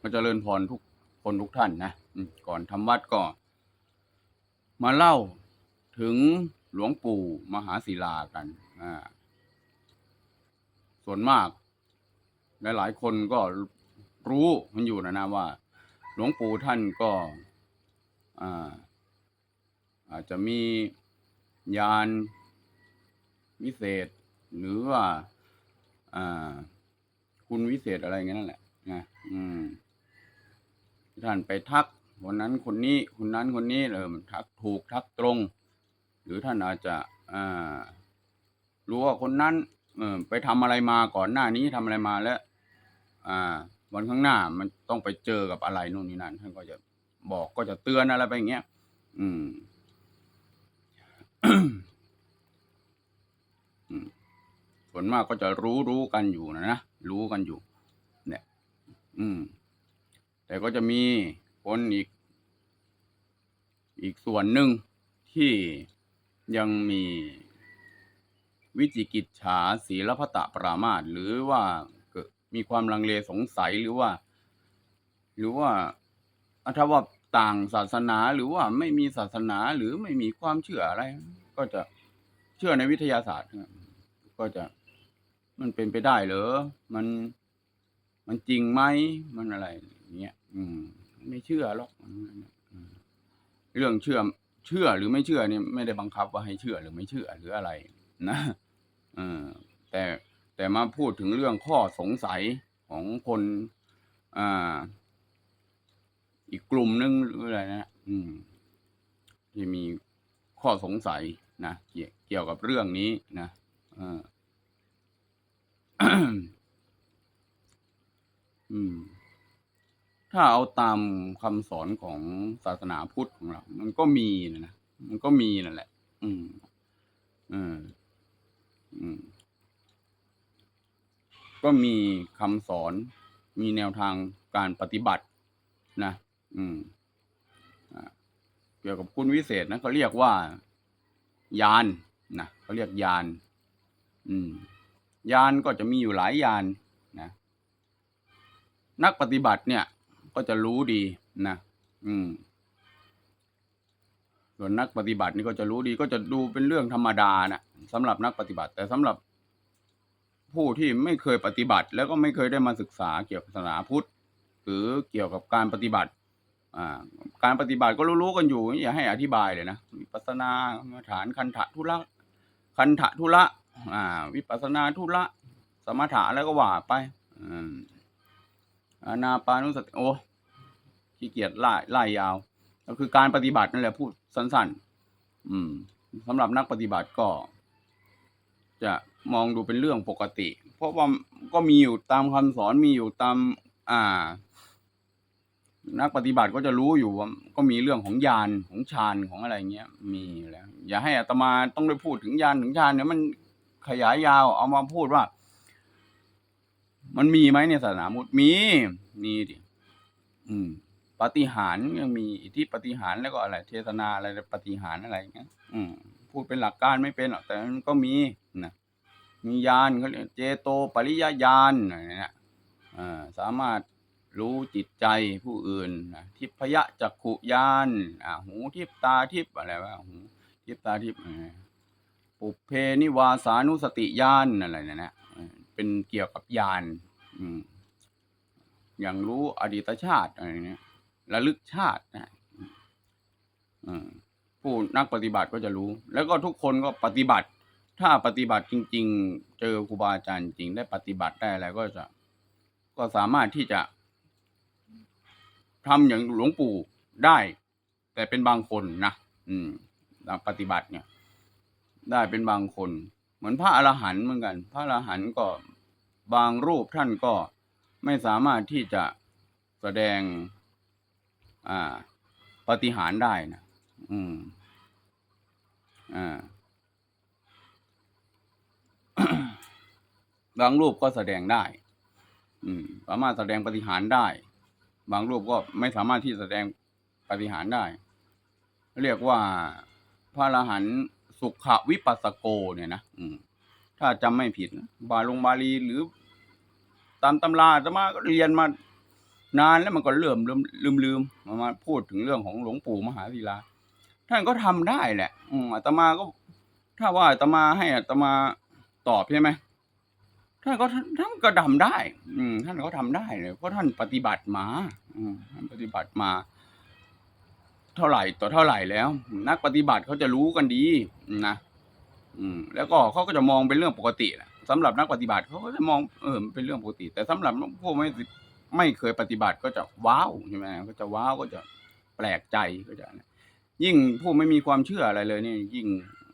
ก็จเจริญพรทุกคนทุกท่านนะก่อนทำวัดก็มาเล่าถึงหลวงปู่มหาศิลากันส่วนมาก หลายๆคนก็รู้มันอยู่นะนะว่า หลวงปู่ท่านก็อาอาจจะมียานวิเศษหรือว่าอ่า คุณวิเศษอะไรเงี้ยนั่นแหละนะอืมท่านไปทักคนนั้นคนนี้คนนั้นคนนี้เออมันทักถูกทักตรง หรือท่านอาจจะอ่ารู้ว่าคนนั้น เออไปทำอะไรมาก่อนหน้านี้ทำอะไรมาแล้ว อ่า วันข้างหน้ามันต้องไปเจอกับอะไรนู่นนี่นั่นท่านก็จะบอกก็จะเตือนอะไรไปอย่างเงี้ยอืมอืมส่วนมากก็จะรู้รู้กันอยู่นะนะ รู้กันอยู่ เนี่ย อืม แต่ก็จะมีคนอีก อีกส่วนหนึ่งที่ยังมีวิจิกิจฉาศีลพตะปรามาสหรือว่ามีความลังเลสงสัยหรือว่า หรือว่าอะถ้าว่าต่างศาสนาหรือว่าไม่มีศาสนาหรือไม่มีความเชื่ออะไร ก็จะเชื่อในวิทยาศาสตร์ก็จะ มันเป็นไปได้เหรอ มัน มันจริงไหม มันอะไรอย่างเงี้ย อืม ไม่เชื่อหรอกเรื่องเชื่อ เชื่อหรือไม่เชื่อเนี่ยไม่ได้บังคับว่าให้เชื่อหรือไม่เชื่อหรืออะไร นะเออแต่แต่มาพูดถึงเรื่องข้อสงสัยของคนอ่าอีกกลุ่มนึงหรืออะไรนะอืม ที่มีข้อสงสัยนะเกี่ยวเกี่ยวกับเรื่องนี้นะเออ อืม ถ้าเอาตามคำสอนของศาสนาพุทธของเรา มันก็มีนะนะมันก็มีนั่นแหละ อืมเอออืม ก็มีคำสอน มีแนวทางการปฏิบัตินะ อืมเกี่ยวกับคุณวิเศษนะเขาเรียกว่ายานนะเขาเรียกยาน อืม ยานก็จะมีอยู่หลายยานนะนักปฏิบัติเนี่ยก็จะรู้ดีนะอืมส่วนนักปฏิบัตินี่ก็จะรู้ดีก็จะดูเป็นเรื่องธรรมดานะสำหรับนักปฏิบัติ แต่สำหรับผู้ที่ไม่เคยปฏิบัติ แล้วก็ไม่เคยได้มาศึกษาเกี่ยวกับศาสนาพุทธ หรือเกี่ยวกับการปฏิบัติอ่าการปฏิบัติก็รู้ๆกันอยู่ อย่าให้อธิบายเลยนะปัสนาฐานคันธะทุระคันธะทุระ อ่า วิปัสนาทุระ สมถะแล้วก็ว่าไปอืมอานาปานุสติโอ้ขี้เกียจไล่ไล่ยาว ก็คือการปฏิบัตินั่นแหละพูดสั้นๆ อืมสำหรับนักปฏิบัติก็ จะมองดูเป็นเรื่องปกติ เพราะว่าก็มีอยู่ตามคำสอนมีอยู่ตาม อ่า นักปฏิบัติก็จะรู้อยู่ว่าก็มีเรื่องของญาณของฌานของอะไรเงี้ย มีอยู่แล้ว อย่าให้อาตมาต้องได้พูดถึงญาณถึงฌานเนี่ยมัน ขยายยาวเอามาพูดว่า มันมีไหมในศาสนาพุทธมีมีดิอืมปฏิหารยังมีอิทธิปฏิหารแล้วก็อะไร เทศนาอะไรปฏิหารอะไรอย่างเงี้ยอืมพูดเป็นหลักการไม่เป็นหรอกแต่มันก็มีนะมีญาณเขาเรียกเจโตปริยญาณอะไรเนี่ยสามารถรู้จิตใจผู้อื่นนะทิพยจักขุญาณหูทิพตาทิพอะไรวะหูทิพตาทิพ ปุเพนิวาสานุสติญาณอะไรเนี่ยนะเป็นเกี่ยวกับญาณอย่างรู้อดีตชาติอะไรเนี่ยระลึกชาตินะผู้นักปฏิบัติก็จะรู้ แล้วก็ทุกคนก็ปฏิบัติ ถ้าปฏิบัติจริง ๆ เจอครูบาอาจารย์จริงได้ปฏิบัติได้อะไรก็จะ ก็สามารถที่จะทำอย่างหลวงปู่ได้ แต่เป็นบางคนนะอืมปฏิบัติเนี่ย ได้เป็นบางคน เหมือนพระอรหันต์เหมือนกัน พระอรหันต์ก็บางรูปท่านก็ไม่สามารถที่จะแสดงอ่าปฏิหารได้นะอืมอ่าบางรูปก็แสดงได้ อืม สามารถแสดงปฏิหารได้ บางรูปก็ไม่สามารถที่แสดงปฏิหารได้ เรียกว่าพระอรหันต์ สุขวิปัสสโกเนี่ยนะอืมถ้าจำไม่ผิดนะบาลงบาลีหรือ ตามตำราอาตมาก็เรียนมานานแล้วมันก็เริ่มลืมลืมลืมมามาพูดถึงเรื่องของหลวงปู่มหาศิลา ท่านก็ทำได้แหละ อืมอาตมาก็ ถ้าว่าอาตมาให้อาตมาตอบใช่ไหมท่านก็ท่านก็ทำได้ อืมท่านก็ทำได้เลยเพราะท่านปฏิบัติมา อืมท่านปฏิบัติมา เท่าไหร่ต่อเท่าไหร่แล้ว นักปฏิบัติเขาจะรู้กันดีนะอืม แล้วก็เขาก็จะมองเป็นเรื่องปกติะสำหรับนักปฏิบัติเขาก็จะมองเออเป็นเรื่องปกติ แต่สำหรับพวกไม่ไม่เคยปฏิบัติก็จะว้าวใช่ไหมก็จะว้าวก็จะแปลกใจก็จะยิ่งผู้ไม่มีความเชื่ออะไรเลยเนี่ยยิ่ง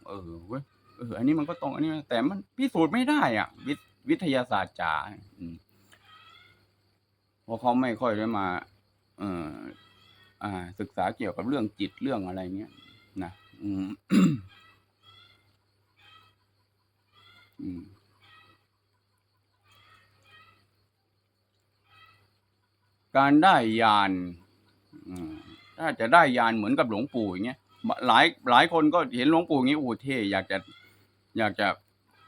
เออเว้ยเอออันนี้มันก็ตรงอันนี้แต่มันพิสูจน์ไม่ได้อะ วิทวิทยาศาสตร์จ๋าเพราะเขาไม่ค่อยได้มา เออ อ่า ศึกษาเกี่ยวกับเรื่องจิตเรื่องอะไรเงี้ยนะอืมอืมการได้ญาณอืมถ้าจะได้ญาณเหมือนกับหลวงปู่อย่างเงี้ยหลายหลายคนก็เห็นหลวงปู่อย่างงี้โอ้เท่อยากจะอยากจะ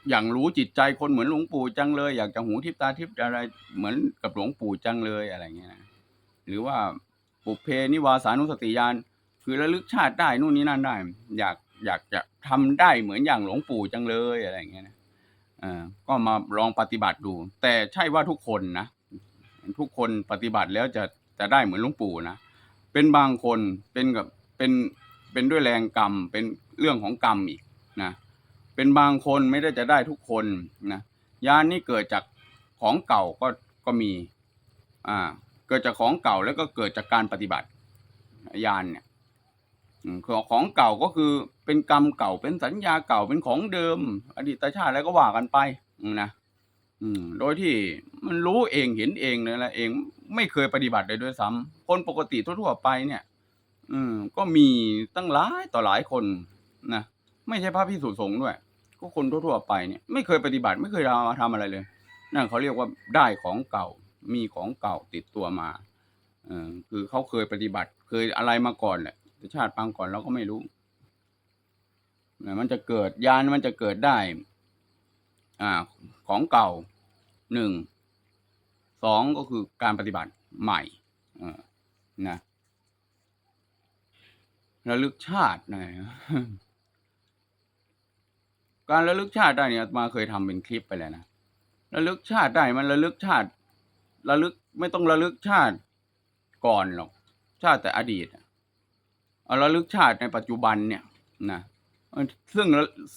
อย่างรู้จิตใจคนเหมือนหลวงปู่จังเลย อยากจะหูทิพตาทิพอะไรเหมือนกับหลวงปู่จังเลยอะไรเงี้ยนะหรือว่า ปุเพนิวาสานุสติญาณคือระลึกชาติได้นู่นนี่นั่นได้ อยากอยากจะทำได้เหมือนอย่างหลวงปู่จังเลยอะไรอย่างเงี้ยนะอ่าก็มาลองปฏิบัติดู แต่ใช่ว่าทุกคนนะทุกคนปฏิบัติแล้วจะจะได้เหมือนหลวงปู่นะเป็นบางคนเป็นกับเป็นเป็นด้วยแรงกรรมเป็นเรื่องของกรรมอีกนะเป็นบางคนไม่ได้จะได้ทุกคนนะยานนี่เกิดจากของเก่าก็ก็มีอ่า เกิดจากของเก่าแล้วก็เกิดจากการปฏิบัติยานเนี่ยของเก่าก็คือเป็นกรรมเก่าเป็นสัญญาเก่าเป็นของเดิม อดีตชาติอะไรก็ว่ากันไปนะอืมโดยที่มันรู้เองเห็นเองเลยละเองไม่เคยปฏิบัติเลยด้วยซ้ำคนปกติทั่วๆไปเนี่ย อืม ก็มีตั้งหลายต่อหลายคนนะไม่ใช่พระพิสุสงฆ์ด้วย ก็คนทั่วๆไปเนี่ย ไม่เคยปฏิบัติไม่เคยทำอะไรเลย นั่นเขาเรียกว่าได้ของเก่า มีของเก่าติดตัวมาเออคือเขาเคยปฏิบัติ เคยอะไรมาก่อนแหละชาติปางก่อนเราก็ไม่รู้นะมันจะเกิดยานมันจะเกิดได้ อ่า ของเก่าหนึ่งสองก็คือการปฏิบัติใหม่เออนะระลึกชาตินะการระลึกชาติได้เนี่ยมาเคยทำเป็นคลิปไปแล้วนะระลึกชาติได้มันระลึกชาติ ระลึกไม่ต้องระลึกชาติก่อนหรอก ชาติแต่อดีตเอาระลึกชาติในปัจจุบันเนี่ยนะซึ่ง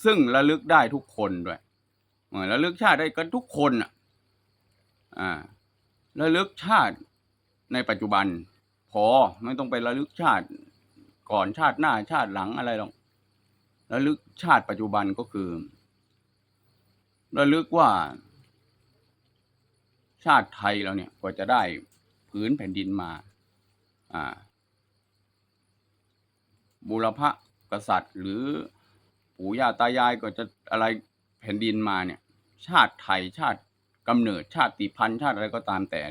ซึ่งระลึกได้ทุกคนด้วยเออระลึกชาติได้กันทุกคนอะอ่าระลึกชาติในปัจจุบัน พอไม่ต้องไประลึกชาติก่อนชาติหน้าชาติหลังอะไรหรอกระลึกชาติปัจจุบันก็คือ ระลึกว่า ชาติไทยเราเนี่ยกว่าจะได้ผืนแผ่นดินมาอ่าบุรพกษัตริย์ หรือปู่ย่าตายายก็จะอะไรแผ่นดินมาเนี่ย ชาติไทยชาติกำเนิดชาติพันธุ์ชาติอะไรก็ตามแต่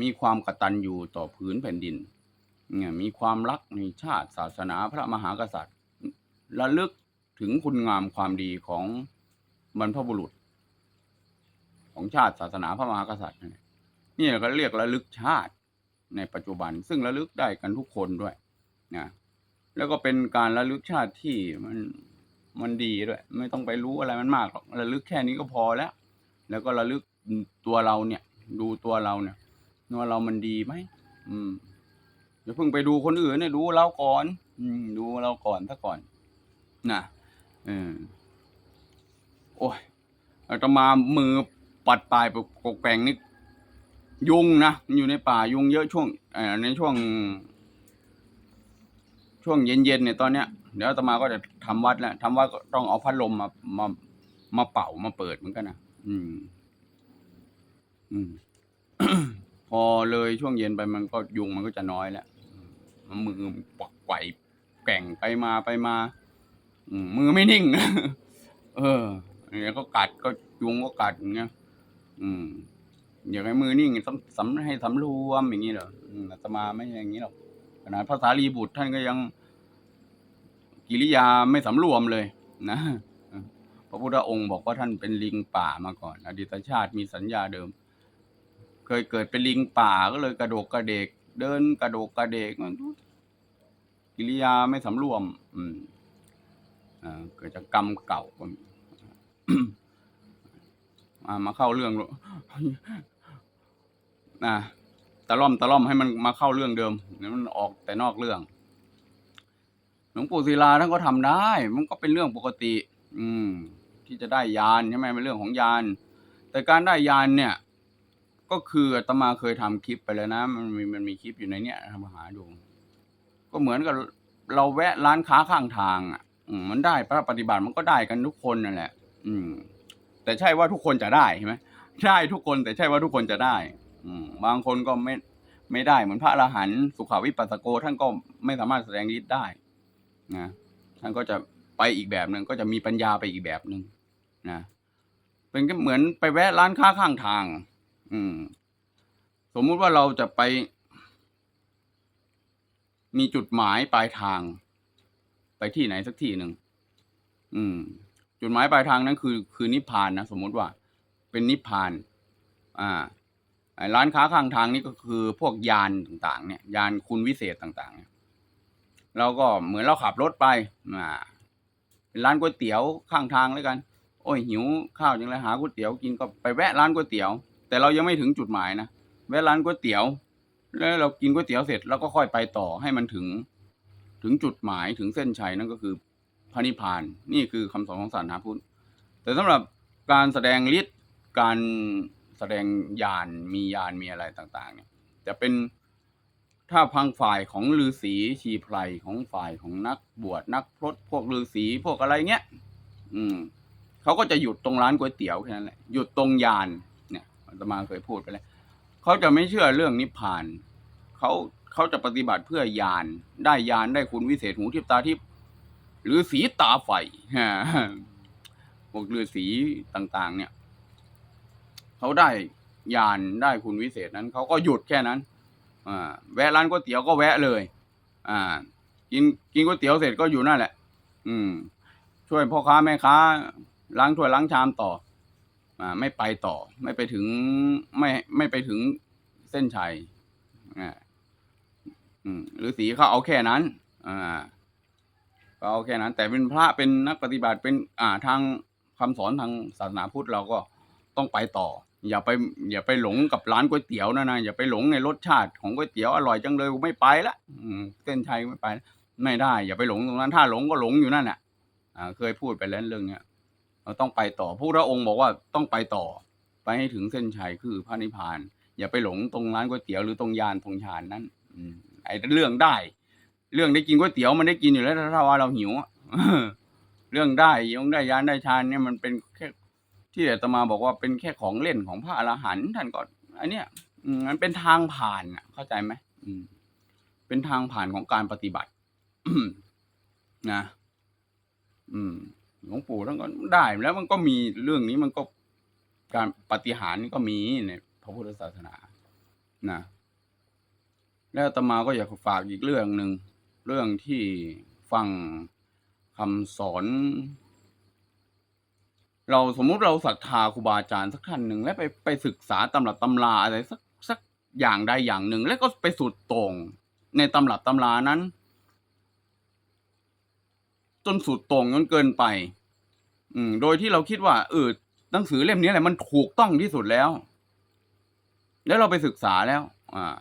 มีความกตัญญูต่อผืนแผ่นดินเนี่ยมีความรักในชาติศาสนาพระมหากษัตริย์ระลึกถึงคุณงามความดีของบรรพบุรุษ ของชาติศาสนาพระมหากษัตริย์นี่ยนี่ก็เรียกระลึกชาติในปัจจุบัน ซึ่งระลึกได้กันทุกคนด้วยนะแล้วก็เป็นการระลึกชาติที่มันมันดีด้วย ไม่ต้องไปรู้อะไรมันมากหรอกระลึกแค่นี้ก็พอแล้ว แล้วก็ระลึกตัวเราเนี่ย ดูตัวเราเนี่ยว่าเรามันดีไหมอืมอย่าเพิ่งไปดูคนอื่นเนี่ยดูเราก่อน อืม ดูเราก่อนซะก่อนนะเออโอ้ยอาตมามือ ปัดปลายปกแปลงนี่ยุงนะอยู่ในป่ายุงเยอะช่วงอในช่วง ช่วงเย็นๆเนี่ยตอนเนี้ยเดี๋ยวอาตมาก็จะทำวัดแล้วทำวัดก็ต้องเอาพัดลมมามามาเป่ามาเปิดเหมือนกันนะอืม อืม พอเลยช่วงเย็นไปมันก็ยุงมันก็จะน้อยแล้วมันมือปักไกวแก่งไปมาไปมา อืมมือไม่นิ่ง เออเนี่ยก็กัดก็ยุงก็กัดอย่างเงี้ย อืมอยากให้มือนิ่งสำสำให้สำรวมอย่างนี้เหรออืมอาตมาไม่อย่างนี้หรอกขนาดภาษาลีบุตรท่านก็ยัง กิริยาไม่สำรวมเลย นะพระพุทธองค์บอกว่าท่านเป็นลิงป่ามาก่อน อดีตชาติมีสัญญาเดิม เคยเกิดเป็นลิงป่าก็เลยกระโดกกระเดก เดินกระโดกกระเดกมันกิริยาไม่สำรวม อืมอ่าเกิดจากกรรมเก่าก็มี มาเข้าเรื่องนะตะล่อมตะล่อมให้มันมาเข้าเรื่องเดิมเดี๋ยมันออกแต่นอกเรื่อง หลวงปู่ศิลาท่านก็ทำได้ มันก็เป็นเรื่องปกติ อืม ที่จะได้ยานใช่ไหมเป็นเรื่องของยาน แต่การได้ยานเนี่ย ก็คืออาตมาเคยทำคลิปไปแล้วนะ มันมีมันมีคลิปอยู่ในเนี้ยทำมาหาดู ก็เหมือนกับเราแวะร้านค้าข้างทาง อะมันได้พระปฏิบัติมันก็ได้กันทุกคนนั่นแหละ อืม แต่ใช่ว่าทุกคนจะได้ใช่ไหมได้ทุกคนแต่ใช่ว่าทุกคนจะได้ อืมบางคนก็ไม่ไม่ได้เหมือนพระอรหันต์สุขาวิปัสสโกท่านก็ไม่สามารถแสดงฤทธิ์ได้นะท่านก็จะไปอีกแบบหนึ่งก็จะมีปัญญาไปอีกแบบหนึ่งนะเป็นก็เหมือนไปแวะร้านค้าข้างทาง อืม สมมุติว่าเราจะไป มีจุดหมายปลายทาง ไปที่ไหนสักที่หนึ่งอืม จุดหมายปลายทางนั้นคือคือนิพพานนะสมมุติว่า เป็นนิพพานอ่าร้านค้าข้างทางนี่ก็คือพวกยานต่างๆ เนี่ยยานคุณวิเศษต่างๆเนี่ยเราก็เหมือนเราขับรถไปอ่าเป็นร้านก๋วยเตี๋ยวข้างทางแล้วกัน โอ้ยหิวข้าวจังเลยหาก๋วยเตี๋ยวกินก็ไปแวะร้านก๋วยเตี๋ยว แต่เรายังไม่ถึงจุดหมายนะแวะร้านก๋วยเตี๋ยว แล้วเรากินก๋วยเตี๋ยวเสร็จแล้วก็ค่อยไปต่อให้มันถึง ถึงจุดหมายถึงเส้นชัยนั่นก็คือ พระนิพพาน นี่คือคำสอนของศาสนาพุทธแต่สำหรับการแสดงฤทธิ์การแสดงญาณมีญาณมีอะไรต่างๆ เนี่ย จะเป็นถ้าพังฝ่ายของฤาษีชีไพรของฝ่ายของนักบวชนักพรตพวกฤาษีพวกอะไรเงี้ยอืมเขาก็จะหยุดตรงร้านก๋วยเตี๋ยวแค่นั้นแหละหยุดตรงยานเนี่ยอาตมาเคยพูดไปแล้วเขาจะไม่เชื่อเรื่องนิพพานเขาเขาจะปฏิบัติเพื่อยานได้ยานได้คุณวิเศษหูทิพตาทิพ หรือสีตาไฟฮะพวกฤาษีต่างๆ เนี่ย เขาได้ยานได้คุณวิเศษนั้น เขาก็หยุดแค่นั้นอแวะร้านก๋วยเตี๋ยวก็แวะเลย อ่า กินกินก๋วยเตี๋ยวเสร็จก็อยู่นั่นแหละ อืม ช่วยพ่อค้าแม่ค้าล้างถ้วยล้างชามต่อ อ่า ไม่ไปต่อ ไม่ไปถึง ไม่ไม่ไปถึงเส้นชัยอ่าอืมหรือสีเขาเอาแค่นั้น อ่า ก็เอาแค่นั้น แต่เป็นพระเป็นนักปฏิบัติเป็นอ่าทางคำสอนทางศาสนาพุทธเราก็ต้องไปต่อ อย่าไปอย่าไปหลงกับร้านก๋วยเตี๋ยวนะนะอย่าไปหลงในรสชาติของก๋วยเตี๋ยวอร่อยจังเลยไม่ไปละเส้นชัยไม่ไป ไม่ได้ อย่าไปหลงตรงนั้น ถ้าหลงก็หลงอยู่นั่นแหละอ่าเคยพูดไปแล้วเรื่องเนี้ยเราต้องไปต่อพระองค์บอกว่าต้องไปต่อ ไปให้ถึงเส้นชัยคือพระนิพพาน อย่าไปหลงตรงร้านก๋วยเตี๋ยวหรือตรงยานตรงชานนั้นอืมไอ้เรื่องได้ เรื่องได้กินก๋วยเตี๋ยวมันได้กินอยู่แล้วถ้าว่าเราหิวเรื่องได้ยงได้ยานได้ชานเนี่ยมันเป็นแค่ที่อาตมาบอกว่าเป็นแค่ของเล่นของพระอรหันต์ท่านก็อันเนี้ยมันเป็นทางผ่านอะเข้าใจไหมเป็นทางผ่านของการปฏิบัตินะอืมหลวงปู่ท่านก็ได้แล้วมันก็มีเรื่องนี้มันก็การปฏิหารนี่ก็มีในพระพุทธศาสนานะแล้วตมาก็อยากฝากอีกเรื่องหนึ่ง เรื่องที่ฟังคำสอน เราสมมุติเราศรัทธาครูบาอาจารย์สักท่านหนึ่งแล้วไปไปศึกษาตำรับตำราอะไรสักสักอย่างใดอย่างหนึ่ง แล้วก็ไปสุดโต่งในตำรับตำรานั้น จนสุดโต่งจนเกินไป อืม โดยที่เราคิดว่าเออหนังสือเล่มนี้แหละมันถูกต้องที่สุดแล้ว แล้วเราไปศึกษาแล้ว อ่า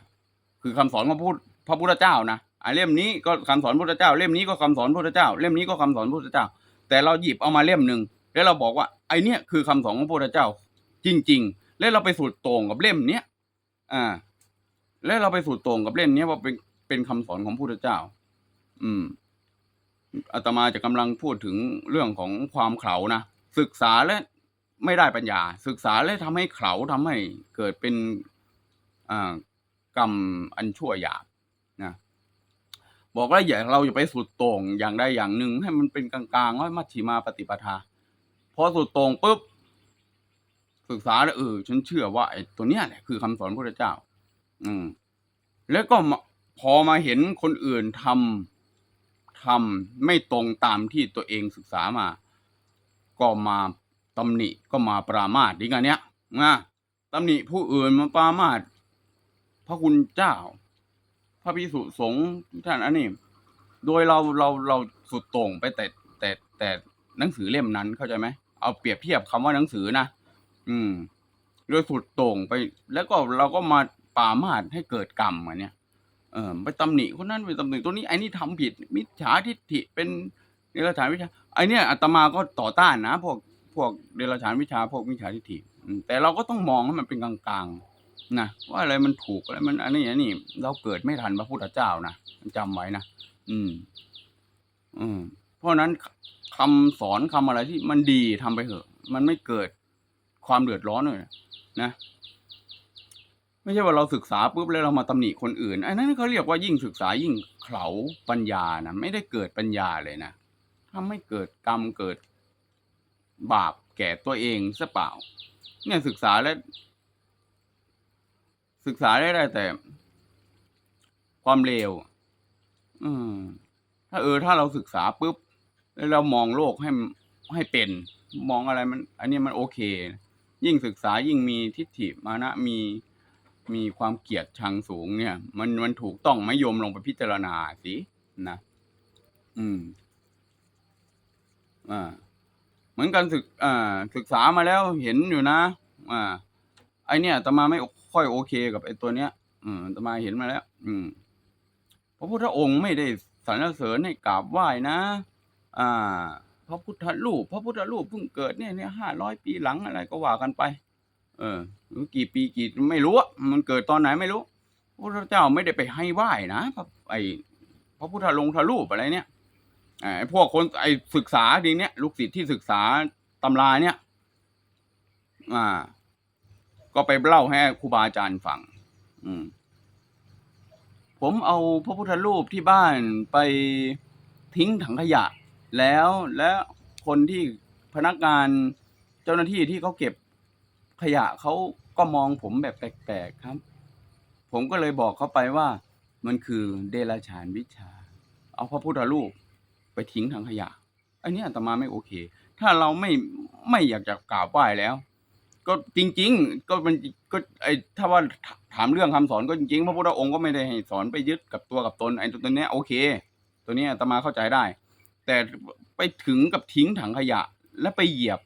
คือคำสอนของพระพุทธพระพุทธเจ้านะ เล่มนี้ก็คำสอนพระพุทธเจ้า เล่มนี้ก็คำสอนพระพุทธเจ้า เล่มนี้ก็คำสอนพระพุทธเจ้า แต่เราหยิบเอามาเล่มหนึ่งแล้วเราบอกว่าไอเนี้ยคือคำสอนของพระพุทธเจ้า จริง ๆ แล้วเราไปสุดต่งกับเล่มเนี้ยอ่า แล้วเราไปสุดต่งกับเล่มเนี้ยว่าเป็นเป็นคำสอนของพระพุทธเจ้า อืมอาตมาจะกำลังพูดถึงเรื่องของความเขานะศึกษาและไม่ได้ปัญญา ศึกษาและทำให้เขาทำให้เกิดเป็นอ่ากรรมอันชั่วหยาบ บอกว่าอย่าเราอย่าไปสุดโต่งอย่างใดอย่างหนึ่ง ให้มันเป็นกลางๆว่ามัชฌิมาปฏิปทาพอสุดโต่งปุ๊บศึกษาแล้วเออฉันเชื่อว่าไอ้ตัวเนี้ยแหละคือคำสอนพระเจ้า อืม แล้วก็พอมาเห็นคนอื่นทำทำไม่ตรงตามที่ตัวเองศึกษามา ก็มาตำหนิก็มาปรามาสดีกันเนี้ยนะตำหนิผู้อื่นมาปรามาสพระคุณเจ้า พระพิสุสงฆ์ท่านอันนี้ โดยเราเราเราสุดโต่งไปแต่แต่แต่หนังสือเล่มนั้นเข้าใจไหมเอาเปรียบเทียบคำว่าหนังสือนะอืม โดยสุดโต่งไป แล้วก็เราก็มาปรามาสให้เกิดกรรมอันเนี้ยเออไปตำหนิคนนั้นไปตำหนิตัวนี้ไอ้นี่ทำผิด มิจฉาทิฏฐิเป็นเดรัจฉานวิชาไอ้เนี่ยอาตมาก็ต่อต้านนะพวกพวกเดรัจฉานวิชาพวกมิจฉาทิฏฐิแต่เราก็ต้องมองให้มันเป็นกลางๆ นะว่าอะไรมันถูกอะไรมันอันนี้อันนี้เราเกิดไม่ทันพระพุทธเจ้านะจำไว้นะอืม อืม เพราะนั้นคำสอนคำอะไรที่มันดีทำไปเถอะ มันไม่เกิดความเดือดร้อนเลยนะไม่ใช่ว่าเราศึกษาปุ๊บแล้วเรามาตำหนิคนอื่นอันนั้นเขาเรียกว่ายิ่งศึกษายิ่งเขลาปัญญานะไม่ได้เกิดปัญญาเลยนะทำให้เกิดกรรมเกิดบาปแก่ตัวเองซะเปล่า เนี่ยศึกษาแล้ว ศึกษาได้ได้แต่ ความเลวอืม ถ้าเออ ถ้าเราศึกษาปุ๊บแล้วเรามองโลกให้ให้เป็น มองอะไรมัน อันนี้มันโอเค ยิ่งศึกษายิ่งมีทิฏฐิมานะมีมีความเกลียดชังสูงเนี่ย มันมันถูกต้องไม่ยมลงไปพิจารณาสินะอืมอ่าเหมือนกันศึกอ่าศึกษามาแล้วเห็นอยู่นะ อ่า ไอเนี่ยตมาไม่ ค่อยโอเคกับไอ้ตัวเนี้ย อืมอาตมาเห็นมาแล้ว อืมพระพุทธองค์ไม่ได้สรรเสริญให้กราบไหว้นะ อ่า พระพุทธรูป พระพุทธรูปเพิ่งเกิดเนี่ยเนี่ยห้าร้อยปีหลังอะไรก็ว่ากันไป เออหรือกี่ปีกี่ไม่รู้อะมันเกิดตอนไหนไม่รู้พระพุทธเจ้าไม่ได้ไปให้ไหว้นะไอพระพุทธลงทรูปอะไรเนี่ยไอ้พวกคนไอศึกษาดีเนี้ยลูกศิษย์ที่ศึกษาตำราเนี่ย อ่า ก็ไปเล่าให้ครูบาอาจารย์ฟัง อืม ผมเอาพระพุทธรูปที่บ้านไปทิ้งถังขยะ แล้วและคนที่พนักงานเจ้าหน้าที่ที่เขาเก็บขยะเขาก็มองผมแบบแปลกๆครับ ผมก็เลยบอกเขาไปว่า มันคือเดรัจฉานวิชา เอาพระพุทธรูปไปทิ้งถังขยะอันนี้อาตมาไม่โอเค ถ้าเราไม่ไม่อยากจะกราบไหว้แล้ว ก็จริง ๆ ก็มันก็ไอถ้าว่าถามเรื่องคำสอนก็จริงๆพระพุทธองค์ก็ไม่ได้ให้สอนไปยึดกับตัวกับตนไอ้ตัวเนี้ยโอเค ตัวเนี้ยตมาเข้าใจได้ แต่ไปถึงกับทิ้งถังขยะ แล้วไปเหยียบ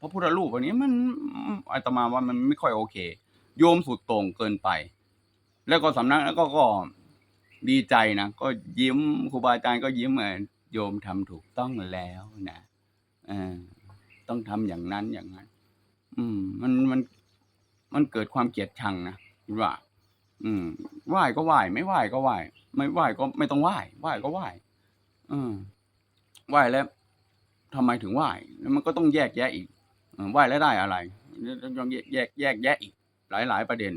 พระพุทธรูปอันนี้มันไอตมาว่ามันไม่ค่อยโอเค โยมสุดโต่งเกินไป แล้วก็สำนักแล้วก็ก็ดีใจนะก็ยิ้มครูบาอาจารย์ก็ยิ้มเหมือนโยมทำถูกต้องแล้วนะออต้องทำอย่างนั้นอย่างนั้น อืม มันมันมันเกิดความเกลียดชังนะว่า อืมไหว้ก็ไหว้ไม่ไหว้ก็ไหว้ไม่ไหว้ก็ไม่ต้องไหว้ไหว้ก็ไหว้อืมไหว้แล้วทำไมถึงไหว้แล้วมันก็ต้องแยกแยะอีกอไหว้แล้วได้อะไรต้องแยกแยกแยกแยะอีก หลายหลายประเด็น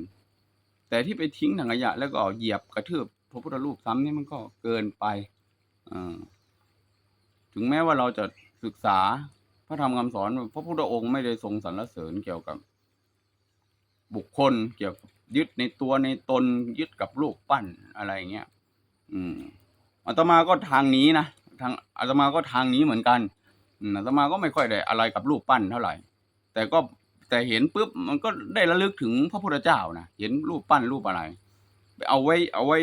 แต่ที่ไปทิ้งถังขยะ แล้วก็เหยียบกระทืบพระพุทธรูปซ้ำนี่มันก็เกินไปอถึงแม้ว่าเราจะศึกษา พระธรรมคำสอนพระพุทธองค์ไม่ได้ทรงสรรเสริญเกี่ยวกับ บุคคลเกี่ยวกับยึดในตัวในตนยึดกับรูปปั้นอะไรเงี้ย อืมอาตมาก็ทางนี้นะทางอาตมาก็ทางนี้เหมือนกันอาตมาก็ไม่ค่อยได้อะไรกับรูปปั้นเท่าไหร่ แต่ก็แต่เห็นปุ๊บมันก็ได้ระลึกถึงพระพุทธเจ้านะเห็นรูปปั้นรูปอะไร เอาไว้ เอาไว้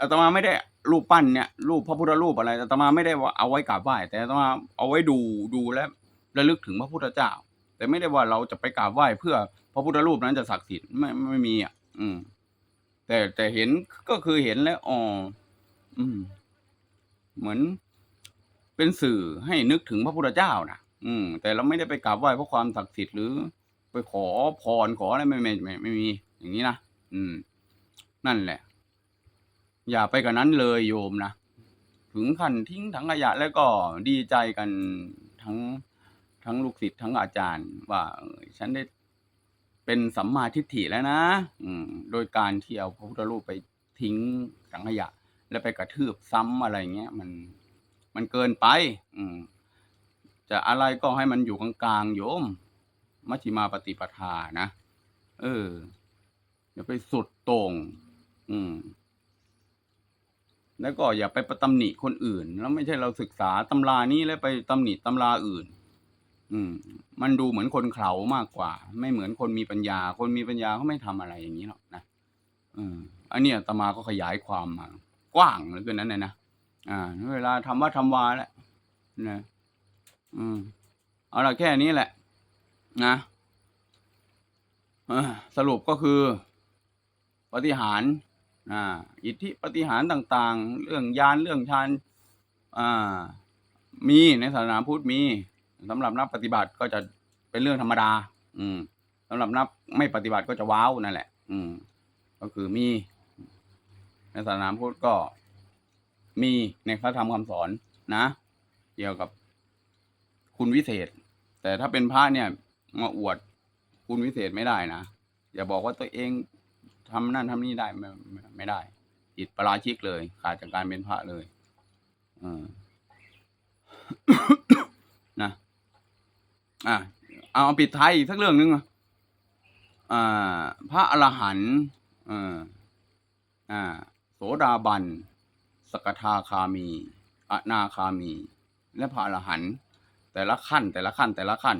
อาตมาไม่ได้รูปปั้นเนี่ยรูปพระพุทธรูปอะไรอาตมาไม่ได้ว่าเอาไว้กราบไหว้แต่อาตมาเอาไว้ดูดูแล้ว ระลึกถึงพระพุทธเจ้า แต่ไม่ได้ว่าเราจะไปกราบไหว้เพื่อพระพุทธรูปนั้นจะศักดิ์สิทธิ์ไม่ไม่มีอะ อืม แต่แต่เห็นก็คือเห็นแล้วอ๋ออืม เหมือนเป็นสื่อให้นึกถึงพระพุทธเจ้านะอืม แต่เราไม่ได้ไปกราบไหว้เพราะความศักดิ์สิทธิ์หรือ ไปขอพรขออะไรไม่ไม่ไม่ไม่มี อย่างนี้นะอืม นั่นแหละ อย่าไปกับนั้นเลยโยมนะถึงขั้นทิ้งถังขยะแล้วก็ดีใจกันทั้ง ทั้งลูกศิษย์ทั้งอาจารย์ ว่าฉันได้เป็นสัมมาทิฏฐิแล้วนะ อืม โดยการที่เอาพระพุทธรูปไปทิ้งถังขยะ แล้วไปกระทืบซ้ำอะไรเงี้ยมันมันเกินไป อืม จะอะไรก็ให้มันอยู่กลางๆโยม มัชฌิมาปฏิปทานะเอออย่าไปสุดโต่งอืม แล้วก็อย่าไปประตำหนิคนอื่น แล้วไม่ใช่เราศึกษาตำรานี้แล้วไปตำหนิตำราอื่น อืม มันดูเหมือนคนเขลามากกว่า ไม่เหมือนคนมีปัญญา คนมีปัญญาเขาไม่ทำอะไรอย่างนี้หรอกนะอืมอันเนี้ยอาตมาก็ขยายความมากว้างเหลือเกินนั้นนะนะอ่า เวลาทำว่าทำวาแหละนะอืมเอาละแค่นี้แหละ นะสรุปก็คือ ปฏิหารอ่า อิทธิปฏิหารต่าง ๆ เรื่องยานเรื่องฌานอ่า มีในศาสนาพุทธมี สำหรับนักปฏิบัติก็จะเป็นเรื่องธรรมดา อืมสำหรับนักไม่ปฏิบัติก็จะว้าวนั่นแหละ อืม ก็คือมี ในศาสนาพุทธก็มีในพระธรรมคำสอนนะ เกี่ยวกับคุณวิเศษ แต่ถ้าเป็นพระเนี่ย มาอวดคุณวิเศษไม่ได้นะ อย่าบอกว่าตัวเองทำนั่นทำนี่ได้ไม่ไม่ได้จิตประราชิกเลย ขาดจากการเป็นพระเลยออนะ อะเอาปิดท้ายอีกสักเรื่องหนึงอะอ่าพระอรหันต์เอ่าอ่าโสดาบัน สกทาคามีอนาคามี และพระอรหันต์แต่ละขั้น แต่ละขั้น แต่ละขั้น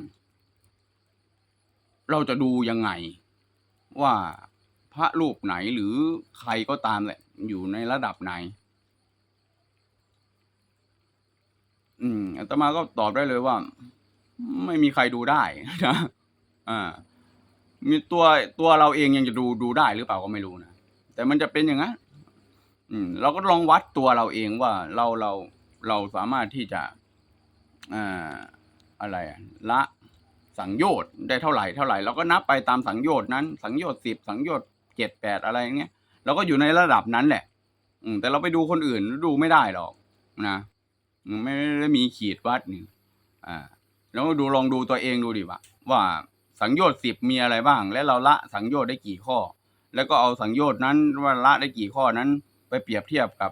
เราจะดูยังไง ว่าพระรูปไหนหรือใครก็ตามแหละ อยู่ในระดับไหน อืมอาตมาก็ตอบได้เลยว่า ไม่มีใครดูได้นะอ่ามีตัวตัวเราเองยังจะดูดูได้หรือเปล่าก็ไม่รู้นะแต่มันจะเป็นอย่างนั้นอืม เราก็ลองวัดตัวเราเองว่าเราเราเราสามารถที่จะอ่าอะไรอะละสังโยชน์ได้เท่าไหร่เท่าไหร่เราก็นับไปตามสังโยชน์นั้น สังโยชน์สิบสังโยชน์เจ็ดแปดอะไรอย่างเงี้ยเราก็อยู่ในระดับนั้นแหละ อืม แต่เราไปดูคนอื่นดูไม่ได้หรอกนะไม่ได้มีขีดวัดนี่อ่า แล้วดูลองดูตัวเองดูดิว่าว่าสังโยชน์สิบมีอะไรบ้าง และเราละสังโยชน์ได้กี่ข้อ แล้วก็เอาสังโยชน์นั้นว่าละได้กี่ข้อนั้น ไปเปรียบเทียบกับ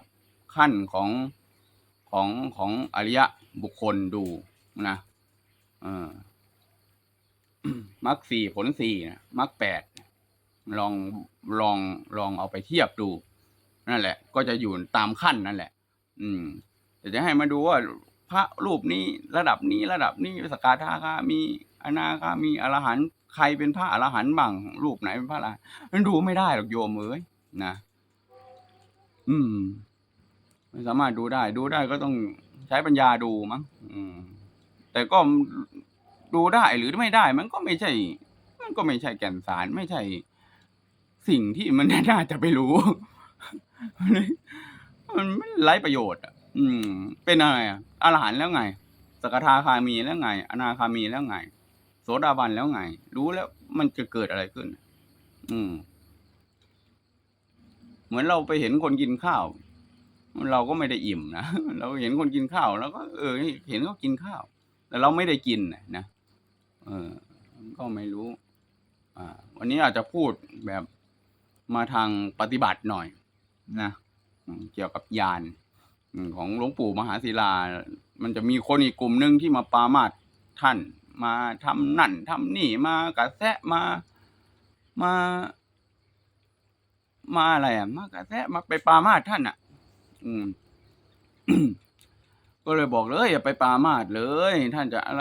ขั้นของของของอริยะบุคคลดูนะเออมรรคสี่ผลสี่นะมรรคแปดลองลองลองเอาไปเทียบดู นั่นแหละ ก็จะอยู่ตามขั้นนั่นแหละ อืมแต่จะให้มาดูว่า พระรูปนี้ระดับนี้ระดับนี้สกทาคามีอนาคามีอรหันต์ใครเป็นพระอรหันต์บ้างรูปไหนเป็นพระอรหันต์มันดูไม่ได้หรอกโยมเอ้ยนะอืมไม่สามารถดูได้ ดูได้ก็ต้องใช้ปัญญาดูมั้งอืม แต่ก็ดูได้หรือไม่ได้ มันก็ไม่ใช่ มันก็ไม่ใช่แก่นสารไม่ใช่ สิ่งที่มันน่าจะไปรู้ มันมันไร้ประโยชน์อะ อืม เป็นอะไรอะ อรหันต์แล้วไง สกทาคามีแล้วไง อนาคามีแล้วไง โสดาบันแล้วไง รู้แล้วมันจะเกิดอะไรขึ้น อืม เหมือนเราไปเห็นคนกินข้าว เราก็ไม่ได้อิ่มนะเราเห็นคนกินข้าวแล้วก็เออ เห็นเขากินข้าว แต่เราไม่ได้กินนะเออ ก็ไม่รู้ อ่า วันนี้อาจจะพูดแบบมาทางปฏิบัติหน่อย นะเกี่ยวกับยาน ของหลวงปู่มหาศิลา มันจะมีคนอีกกลุ่มหนึ่งที่มาปามาสท่านมาทำนั่นทำนี่มากระแสะมามา มาอะไรอะ มากระแสะมาไปปามาสท่านอะ อืมก็เลยบอกเลยอย่าไปปามาสเลย ท่านจะอะไร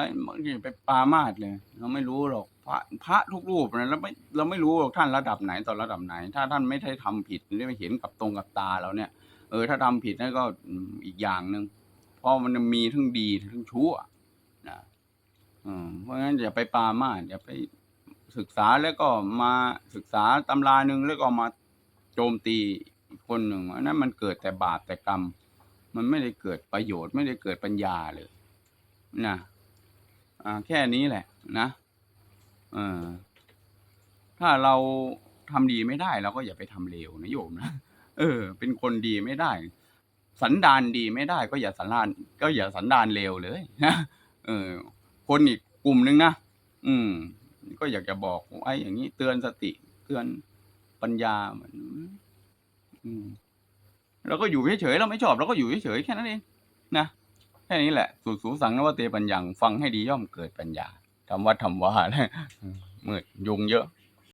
อย่าไปปามาสเลย เราไม่รู้หรอกพระพระทุกรูปนะเราไม่เราไม่รู้หรอกท่านระดับไหนต่อระดับไหน ถ้าท่านไม่ได้ทำผิดหรือไม่เห็นกับตรงกับตาเราเนี่ย เออ ถ้าทำผิดนั่นก็อีกอย่างหนึ่งเพราะมันมีทั้งดีทั้งชั่วนะเพราะงั้นอย่าไปปามาอย่าไปศึกษาแล้วก็มาศึกษาตำราหนึ่งแล้วก็มาโจมตีคนหนึ่งอันนั้นมันเกิดแต่บาปแต่กรรม มันไม่ได้เกิดประโยชน์ไม่ได้เกิดปัญญาเลยนะอ่าแค่นี้แหละ นะเออถ้าเราทำดีไม่ได้เราก็อย่าไปทำเลวนะโยมนะ เออ เป็นคนดีไม่ได้ สันดานดีไม่ได้ ก็อย่าสันดาน ก็อย่าสันดานเลวเลยนะเออ คนอีกกลุ่มหนึ่งนะอืม ก็อยากจะบอกไอ้อย่างนี้เตือนสติ เตือนปัญญาเหมือนอืมเราก็อยู่เฉยๆเราไม่ชอบเราก็อยู่เฉยๆแค่นั้นเองนะแค่นี้แหละสูตรสูสังนวเตปัญญังฟังให้ดีย่อมเกิดปัญญาทำวัดทำว่ามืดยุงเยอะ